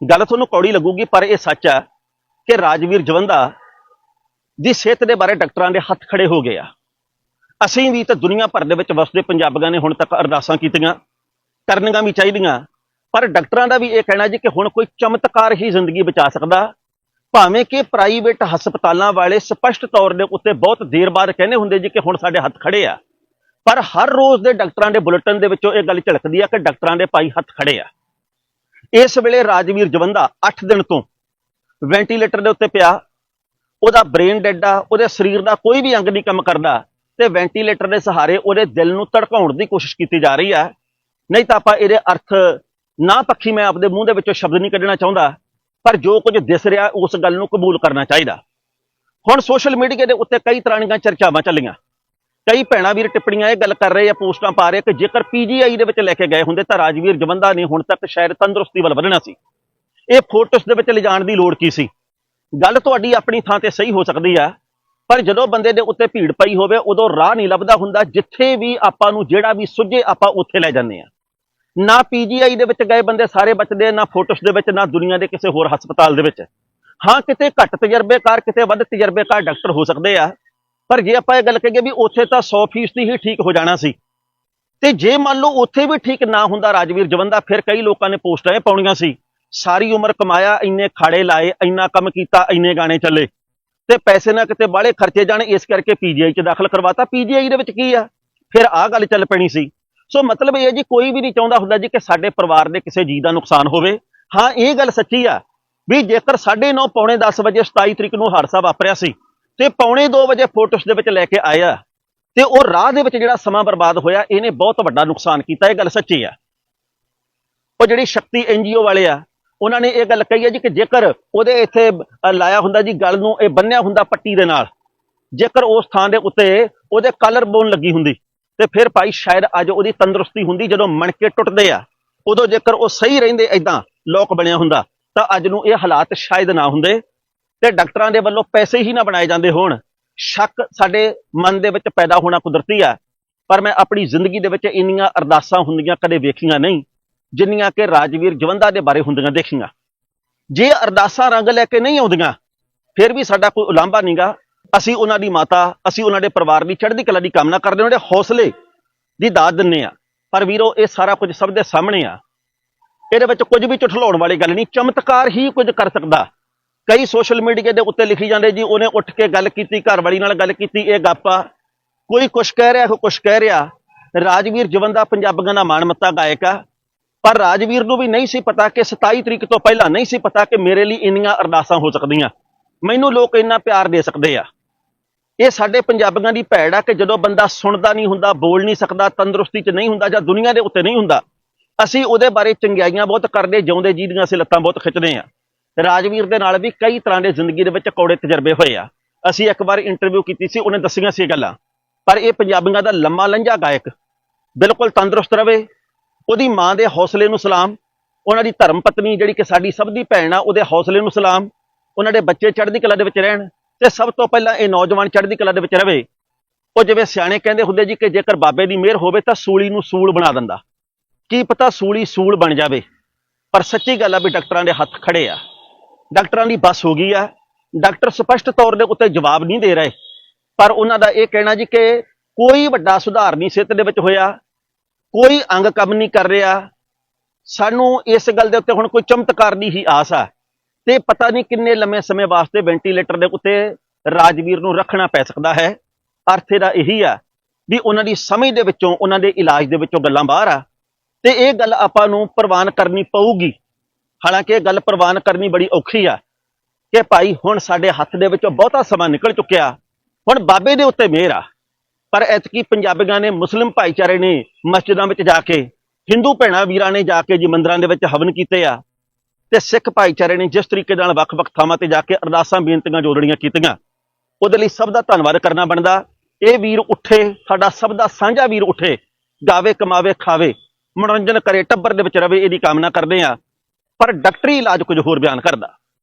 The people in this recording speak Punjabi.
ਗੱਲ ਤੁਹਾਨੂੰ ਕੌੜੀ ਲੱਗੂਗੀ, ਪਰ ਇਹ ਸੱਚ ਆ ਕਿ ਰਾਜਵੀਰ ਜਵੰਦਾ ਦੀ ਸਿਹਤ ਦੇ ਬਾਰੇ ਡਾਕਟਰਾਂ ਦੇ ਹੱਥ ਖੜੇ ਹੋ ਗਏ ਆ ਅਸੀਂ ਵੀ ਤਾਂ ਦੁਨੀਆ ਭਰ ਦੇ ਵਿੱਚ ਵਸਦੇ ਪੰਜਾਬੀਆਂ ਨੇ ਹੁਣ ਤੱਕ ਅਰਦਾਸਾਂ ਕੀਤੀਆਂ, ਕਰਨੀਆਂ ਵੀ ਚਾਹੀਦੀਆਂ, ਪਰ ਡਾਕਟਰਾਂ ਦਾ ਵੀ ਇਹ ਕਹਿਣਾ ਜੀ ਕਿ ਹੁਣ ਕੋਈ ਚਮਤਕਾਰ ਹੀ ਜ਼ਿੰਦਗੀ ਬਚਾ ਸਕਦਾ। ਭਾਵੇਂ ਕਿ ਪ੍ਰਾਈਵੇਟ ਹਸਪਤਾਲਾਂ ਵਾਲੇ ਸਪਸ਼ਟ ਤੌਰ ਦੇ ਉੱਤੇ ਬਹੁਤ ਦੇਰ ਬਾਅਦ ਕਹਿੰਦੇ ਹੁੰਦੇ ਜੀ ਕਿ ਹੁਣ ਸਾਡੇ ਹੱਥ ਖੜੇ ਆ, ਪਰ ਹਰ ਰੋਜ਼ ਦੇ ਡਾਕਟਰਾਂ ਦੇ ਬੁਲੇਟਿਨ ਦੇ ਵਿੱਚੋਂ ਇਹ ਗੱਲ ਝਲਕਦੀ ਆ ਕਿ ਡਾਕਟਰਾਂ ਦੇ ਭਾਈ ਹੱਥ ਖੜੇ ਆ। ਇਸ ਵੇਲੇ ਰਾਜਵੀਰ ਜਵੰਦਾ 8 ਦਿਨ ਤੋਂ ਵੈਂਟੀਲੇਟਰ ਦੇ ਉੱਤੇ ਪਿਆ। ਉਹਦਾ ਬ੍ਰੇਨ ਡੈਡ ਆ, ਉਹਦੇ ਸਰੀਰ ਦਾ ਕੋਈ ਵੀ ਅੰਗ ਨਹੀਂ ਕੰਮ ਕਰਦਾ ਤੇ ਵੈਂਟੀਲੇਟਰ ਦੇ ਸਹਾਰੇ ਉਹਦੇ ਦਿਲ ਨੂੰ ਧੜਕਾਉਣ ਦੀ ਕੋਸ਼ਿਸ਼ ਕੀਤੀ ਜਾ ਰਹੀ ਆ। ਨਹੀਂ ਤਾਂ ਆਪਾਂ ਇਹਦੇ ਅਰਥ ਨਾ ਪੱਖੀ ਮੈਂ ਆਪਦੇ ਮੂੰਹ ਦੇ ਵਿੱਚੋਂ ਸ਼ਬਦ ਨਹੀਂ ਕੱਢਣਾ ਚਾਹੁੰਦਾ, ਪਰ ਜੋ ਕੁਝ ਦਿਸ ਰਿਹਾ ਉਸ ਗੱਲ ਨੂੰ ਕਬੂਲ ਕਰਨਾ ਚਾਹੀਦਾ। ਹੁਣ ਸੋਸ਼ਲ ਮੀਡੀਆ ਦੇ ਉੱਤੇ ਕਈ ਤਰ੍ਹਾਂ ਦੀਆਂ ਚਰਚਾਵਾਂ ਚੱਲੀਆਂ। ਕਈ ਭੈਣਾਂ ਵੀਰ ਟਿੱਪਣੀਆਂ ਇਹ ਗੱਲ ਕਰ ਰਹੇ ਆ ਪੋਸਟਾਂ ਪਾ ਰਹੇ ਕਿ ਜੇਕਰ ਪੀਜੀਆਈ ਦੇ ਵਿੱਚ ਲੈ ਕੇ ਗਏ ਹੁੰਦੇ ਤਾਂ ਰਾਜਵੀਰ ਜਵੰਦਾ ਨੇ ਹੁਣ ਤੱਕ ਸ਼ਾਇਦ ਤੰਦਰੁਸਤੀ ਵੱਲ ਵਧਣਾ ਸੀ। ਇਹ ਫੋਟੋਸ ਦੇ ਵਿੱਚ ਲਿਜਾਣ ਦੀ ਲੋੜ ਕੀ ਸੀ? ਗੱਲ ਤੁਹਾਡੀ ਆਪਣੀ ਥਾਂ ਤੇ ਸਹੀ ਹੋ ਸਕਦੀ ਆ ਪਰ ਜਦੋਂ ਬੰਦੇ ਦੇ ਉੱਤੇ ਭੀੜ ਪਈ ਹੋਵੇ ਉਦੋਂ ਰਾਹ ਨਹੀਂ ਲੱਭਦਾ ਹੁੰਦਾ ਜਿੱਥੇ ਵੀ ਆਪਾਂ ਨੂੰ ਜਿਹੜਾ ਵੀ ਸੁੱਝੇ ਆਪਾਂ ਉੱਥੇ ਲੈ ਜਾਂਦੇ ਆ। ਨਾ ਪੀਜੀਆਈ ਦੇ ਵਿੱਚ ਗਏ ਬੰਦੇ ਸਾਰੇ ਬਚਦੇ ਆ, ਨਾ ਫੋਟੋਸ ਦੇ ਵਿੱਚ ਨਾ ਦੁਨੀਆ ਦੇ ਕਿਸੇ ਹੋਰ ਹਸਪਤਾਲ ਦੇ ਵਿੱਚ। ਹਾਂ ਕਿਤੇ ਘੱਟ ਤਜਰਬੇਕਾਰ ਕਿਤੇ ਵੱਧ ਤਜਰਬੇਕਾਰ ਡਾਕਟਰ ਹੋ ਸਕਦੇ ਆ ਪਰ ਜੇ ਆਪਾਂ ਇਹ ਗੱਲ ਕਹੀਏ ਵੀ ਉੱਥੇ ਤਾਂ 100% ਹੀ ਠੀਕ ਹੋ ਜਾਣਾ ਸੀ, ਤੇ ਜੇ ਮੰਨ ਲਓ ਉੱਥੇ ਵੀ ਠੀਕ ਨਾ ਹੁੰਦਾ ਰਾਜਵੀਰ ਜਵੰਦਾ, ਫਿਰ ਕਈ ਲੋਕਾਂ ਨੇ ਪੋਸਟਾਂ ਇਹ ਪਾਉਣੀਆਂ ਸੀ, ਸਾਰੀ ਉਮਰ ਕਮਾਇਆ, ਇੰਨੇ ਖਾੜੇ ਲਾਏ, ਇੰਨਾ ਕੰਮ ਕੀਤਾ, ਇੰਨੇ ਗਾਣੇ ਚੱਲੇ, ਤੇ ਪੈਸੇ ਨਾ ਕਿਤੇ ਬਾਹਲੇ ਖਰਚੇ ਜਾਣ, ਇਸ ਕਰਕੇ ਪੀਜੀਆਈ 'ਚ ਦਾਖਲ ਕਰਵਾਤਾ। ਪੀਜੀਆਈ ਦੇ ਵਿੱਚ ਕੀ ਆ? ਫਿਰ ਆਹ ਗੱਲ ਚੱਲ ਪੈਣੀ ਸੀ। ਸੋ ਮਤਲਬ ਇਹ ਹੈ ਜੀ, ਕੋਈ ਵੀ ਨਹੀਂ ਚਾਹੁੰਦਾ ਹੁੰਦਾ ਜੀ ਕਿ ਸਾਡੇ ਪਰਿਵਾਰ ਦੇ ਕਿਸੇ ਜੀ ਦਾ ਨੁਕਸਾਨ ਹੋਵੇ। ਹਾਂ, ਇਹ ਗੱਲ ਸੱਚੀ ਆ ਵੀ ਜੇਕਰ 9:30 ਪੌਣੇ 10 ਵਜੇ 27 ਤਰੀਕ ਨੂੰ ਹਾਦਸਾ ਵਾਪਰਿਆ ਸੀ ਤੇ ਪੌਣੇ 2 ਵਜੇ ਫੋਟੋਸ ਦੇ ਵਿੱਚ ਲੈ ਕੇ ਆਇਆ। ਤੇ ਉਹ ਰਾਹ ਦੇ ਵਿੱਚ ਜਿਹੜਾ ਸਮਾਂ ਬਰਬਾਦ ਹੋਇਆ, ਇਹਨੇ ਬਹੁਤ ਵੱਡਾ ਨੁਕਸਾਨ ਕੀਤਾ, ਇਹ ਗੱਲ ਸੱਚੀ ਆ। ਉਹ ਜਿਹੜੀ ਸ਼ਕਤੀ ਐਨਜੀਓ ਵਾਲੇ ਆ, ਉਹਨਾਂ ਨੇ ਇਹ ਗੱਲ ਕਹੀ ਹੈ ਜੀ ਕਿ ਜੇਕਰ ਉਹਦੇ ਇੱਥੇ ਲਾਇਆ ਹੁੰਦਾ ਜੀ ਗਲ ਨੂੰ, ਇਹ ਬੰਨਿਆ ਹੁੰਦਾ ਪੱਟੀ ਦੇ ਨਾਲ, ਜੇਕਰ ਉਸ ਥਾਂ ਦੇ ਉੱਤੇ ਉਹਦੇ ਕਲਰ ਬੋਨ ਲੱਗੀ ਹੁੰਦੀ, ਤੇ ਫਿਰ ਭਾਈ ਸ਼ਾਇਦ ਅੱਜ ਉਹਦੀ ਤੰਦਰੁਸਤੀ ਹੁੰਦੀ, ਜਦੋਂ ਮਣਕੇ ਟੁੱਟਦੇ ਆ, ਉਦੋਂ ਜੇਕਰ ਉਹ ਸਹੀ ਰਹਿੰਦੇ ਐਦਾਂ ਲੋਕ ਬਣਿਆ ਹੁੰਦਾ, ਤਾਂ ਅੱਜ ਨੂੰ ਇਹ ਹਾਲਾਤ ਸ਼ਾਇਦ ਨਾ ਹੁੰਦੇ। ਤੇ ਡਾਕਟਰਾਂ ਦੇ ਵੱਲੋਂ ਪੈਸੇ ਹੀ ਨਾ ਬਣਾਏ ਜਾਂਦੇ ਹੋਣ। ਸ਼ੱਕ ਸਾਡੇ ਮਨ ਦੇ ਵਿੱਚ ਪੈਦਾ ਹੋਣਾ ਕੁਦਰਤੀ ਆ, ਪਰ ਮੈਂ ਆਪਣੀ ਜ਼ਿੰਦਗੀ ਦੇ ਵਿੱਚ ਇੰਨੀਆਂ ਅਰਦਾਸਾਂ ਹੁੰਦੀਆਂ ਕਦੇ ਵੇਖੀਆਂ ਨਹੀਂ, ਜਿੰਨੀਆਂ ਕਿ ਰਾਜਵੀਰ ਜਵੰਦਾ ਦੇ ਬਾਰੇ ਹੁੰਦੀਆਂ ਦੇਖੀਆਂ। ਜੇ ਅਰਦਾਸਾਂ ਰੰਗ ਲੈ ਕੇ ਨਹੀਂ ਆਉਂਦੀਆਂ, ਫਿਰ ਵੀ ਸਾਡਾ ਕੋਈ ਉਲਾਂਭਾ ਨਹੀਂਗਾ। ਅਸੀਂ ਉਹਨਾਂ ਦੀ ਮਾਤਾ, ਅਸੀਂ ਉਹਨਾਂ ਦੇ ਪਰਿਵਾਰ ਦੀ ਚੜ੍ਹਦੀ ਕਲਾ ਦੀ ਕਾਮਨਾ ਕਰਦੇ ਉਹਨਾਂ ਦੇ ਹੌਸਲੇ ਦੀ ਦਾਤ ਦਿੰਨੇ ਆ ਪਰ ਵੀਰੋ, ਇਹ ਸਾਰਾ ਕੁਝ ਸਭ ਦੇ ਸਾਹਮਣੇ ਆ। ਇਹਦੇ ਵਿੱਚ ਕੁਝ ਵੀ ਝੁਠਲਾਉਣ ਵਾਲੀ ਗੱਲ ਨਹੀਂ, ਚਮਤਕਾਰ ਹੀ ਕੁਝ ਕਰ ਸਕਦਾ। ਕਈ ਸੋਸ਼ਲ ਮੀਡੀਆ ਦੇ ਉੱਤੇ ਲਿਖੀ ਜਾਂਦੇ ਜੀ, ਉਹਨੇ ਉੱਠ ਕੇ ਗੱਲ ਕੀਤੀ, ਘਰ ਵਾਲੀ ਨਾਲ ਗੱਲ ਕੀਤੀ, ਇਹ ਗੱਪਾ। ਕੋਈ ਕੁਛ ਕਹਿ ਰਿਹਾ, ਕੋਈ ਕੁਛ ਕਹਿ ਰਿਹਾ। ਰਾਜਵੀਰ ਜਵਨ ਦਾ ਪੰਜਾਬੀਆਂ ਦਾ ਮਾਣਮੱਤਾ ਗਾਇਕ ਆ। ਪਰ ਰਾਜਵੀਰ ਨੂੰ ਵੀ ਨਹੀਂ ਸੀ ਪਤਾ ਕਿ 27 ਤਰੀਕ ਤੋਂ ਪਹਿਲਾਂ ਨਹੀਂ ਸੀ ਪਤਾ ਕਿ ਮੇਰੇ ਲਈ ਇੰਨੀਆਂ ਅਰਦਾਸਾਂ ਹੋ ਸਕਦੀਆਂ। ਮੈਨੂੰ ਲੋਕ ਇੰਨਾ ਪਿਆਰ ਦੇ ਸਕਦੇ ਆ। ਇਹ ਸਾਡੇ ਪੰਜਾਬੀਆਂ ਦੀ ਭੈੜ ਆ ਕਿ ਜਦੋਂ ਬੰਦਾ ਸੁਣਦਾ ਨਹੀਂ ਹੁੰਦਾ, ਬੋਲ ਨਹੀਂ ਸਕਦਾ, ਤੰਦਰੁਸਤੀ 'ਚ ਨਹੀਂ ਹੁੰਦਾ ਜਾਂ ਦੁਨੀਆ ਦੇ ਉੱਤੇ ਨਹੀਂ ਹੁੰਦਾ, ਅਸੀਂ ਉਹਦੇ ਬਾਰੇ ਚੰਗਿਆਈਆਂ ਬਹੁਤ ਕਰਦੇ, ਜਿਉਂਦੇ ਜੀ ਦੀਆਂ ਅਸੀਂ ਲੱਤਾਂ ਬਹੁਤ ਖਿੱਚਦੇ ਆ। ਰਾਜਵੀਰ ਦੇ ਨਾਲ ਵੀ ਕਈ ਤਰ੍ਹਾਂ ਦੇ ਜ਼ਿੰਦਗੀ ਦੇ ਵਿੱਚ ਕੌੜੇ ਤਜਰਬੇ ਹੋਏ ਆ। ਅਸੀਂ ਇੱਕ ਵਾਰ ਇੰਟਰਵਿਊ ਕੀਤੀ ਸੀ, ਉਹਨੇ ਦੱਸੀਆਂ ਸੀ ਇਹ ਗੱਲਾਂ। ਪਰ ਇਹ ਪੰਜਾਬੀਆਂ ਦਾ ਲੰਮਾ ਲੰਝਾ ਗਾਇਕ ਬਿਲਕੁਲ ਤੰਦਰੁਸਤ ਰਵੇ, ਉਹਦੀ ਮਾਂ ਦੇ ਹੌਸਲੇ ਨੂੰ ਸਲਾਮ, ਉਹਨਾਂ ਦੀ ਧਰਮ ਪਤਨੀ ਜਿਹੜੀ ਕਿ ਸਾਡੀ ਸਭ ਦੀ ਭੈਣ ਆ, ਉਹਦੇ ਹੌਸਲੇ ਨੂੰ ਸਲਾਮ, ਉਹਨਾਂ ਦੇ ਬੱਚੇ ਚੜ੍ਹਦੀ ਕਲਾ ਦੇ ਵਿੱਚ ਰਹਿਣ ਤੇ ਸਭ ਤੋਂ ਪਹਿਲਾਂ ਇਹ ਨੌਜਵਾਨ ਚੜ੍ਹਦੀ ਕਲਾ ਦੇ ਵਿੱਚ ਰਵੇ। ਉਹ ਜਿਵੇਂ ਸਿਆਣੇ ਕਹਿੰਦੇ ਹੁੰਦੇ ਜੀ ਕਿ ਜੇਕਰ ਬਾਬੇ ਦੀ ਮਿਹਰ ਹੋਵੇ ਤਾਂ ਸੂਲੀ ਨੂੰ ਸੂਲ ਬਣਾ ਦਿੰਦਾ। ਕੀ ਪਤਾ ਸੂਲੀ ਸੂਲ ਬਣ ਜਾਵੇ। ਪਰ ਸੱਚੀ ਗੱਲ ਆ ਵੀ ਡਾਕਟਰਾਂ ਦੇ ਹੱਥ ਖੜੇ ਆ। ਡਾਕਟਰਾਂ ਦੀ ਬੱਸ ਹੋ ਗਈ ਆ। ਡਾਕਟਰ ਸਪਸ਼ਟ ਤੌਰ ਦੇ ਉੱਤੇ ਜਵਾਬ ਨਹੀਂ ਦੇ ਰਹੇ। ਪਰ ਉਹਨਾਂ ਦਾ ਇਹ ਕਹਿਣਾ ਜੀ ਕਿ ਕੋਈ ਵੱਡਾ ਸੁਧਾਰ ਨਹੀਂ ਸਿਹਤ ਦੇ ਵਿੱਚ ਹੋਇਆ। ਕੋਈ ਅੰਗ ਕੰਮ ਨਹੀਂ ਕਰ ਰਿਹਾ। ਸਾਨੂੰ ਇਸ ਗੱਲ ਦੇ ਉੱਤੇ ਹੁਣ ਕੋਈ ਚਮਤਕਾਰ ਦੀ ਹੀ ਆਸ ਆ। ਤੇ ਪਤਾ ਨਹੀਂ ਕਿੰਨੇ ਲੰਮੇ ਸਮੇਂ ਵਾਸਤੇ ਵੈਂਟੀਲੇਟਰ ਦੇ ਉੱਤੇ ਰਾਜਵੀਰ ਨੂੰ ਰੱਖਣਾ ਪੈ ਸਕਦਾ ਹੈ। ਅਰਥ ਇਹਦਾ ਇਹੀ ਆ ਵੀ ਉਹਨਾਂ ਦੀ ਸਮਝ ਦੇ ਵਿੱਚੋਂ, ਉਹਨਾਂ ਦੇ ਇਲਾਜ ਦੇ ਵਿੱਚੋਂ ਗੱਲਾਂ ਬਾਹਰ ਆ। ਤੇ ਇਹ ਗੱਲ ਆਪਾਂ ਨੂੰ ਪ੍ਰਵਾਨ ਕਰਨੀ ਪਊਗੀ। ਹਾਲਾਂਕਿ ਇਹ ਗੱਲ ਪ੍ਰਵਾਨ ਕਰਨੀ ਬੜੀ ਔਖੀ ਆ ਕਿ ਭਾਈ ਹੁਣ ਸਾਡੇ ਹੱਥ ਦੇ ਵਿੱਚੋਂ ਬਹੁਤਾ ਸਮਾਂ ਨਿਕਲ ਚੁੱਕਿਆ। ਹੁਣ ਬਾਬੇ ਦੇ ਉੱਤੇ ਮਿਹਰ ਆ। ਪਰ ਐਤਕੀ ਪੰਜਾਬੀਆਂ ਨੇ ਮੁਸਲਿਮ ਭਾਈਚਾਰੇ ਨੇ ਮਸਜਿਦਾਂ ਵਿੱਚ ਜਾ ਕੇ, ਹਿੰਦੂ ਭੈਣਾਂ ਵੀਰਾਂ ਨੇ ਜਾ ਕੇ ਜੀ ਮੰਦਰਾਂ ਦੇ ਵਿੱਚ ਹਵਨ ਕੀਤੇ ਆ ਤੇ ਸਿੱਖ ਭਾਈਚਾਰੇ ਨੇ ਜਿਸ ਤਰੀਕੇ ਨਾਲ ਵੱਖ-ਵੱਖ ਥਾਵਾਂ ਤੇ ਜਾ ਕੇ ਅਰਦਾਸਾਂ, ਬੇਨਤੀਆਂ, ਜੋੜਨੀਆਂ ਕੀਤੀਆਂ, ਉਹਦੇ ਲਈ ਸਭ ਦਾ ਧੰਨਵਾਦ ਕਰਨਾ ਬਣਦਾ। ਇਹ ਵੀਰ ਉੱਠੇ, ਸਾਡਾ ਸਭ ਦਾ ਸਾਂਝਾ ਵੀਰ ਉੱਠੇ, ਗਾਵੇ, ਕਮਾਵੇ, ਖਾਵੇ, ਮਨੋਰੰਜਨ ਕਰੇ, ਟੱਬਰ ਦੇ ਵਿੱਚ ਰਵੇ, ਇਹਦੀ ਕਾਮਨਾ ਕਰਦੇ ਆ। ਪਰ ਡਾਕਟਰੀ ਇਲਾਜ ਕੁਝ ਹੋਰ ਬਿਆਨ ਕਰਦਾ।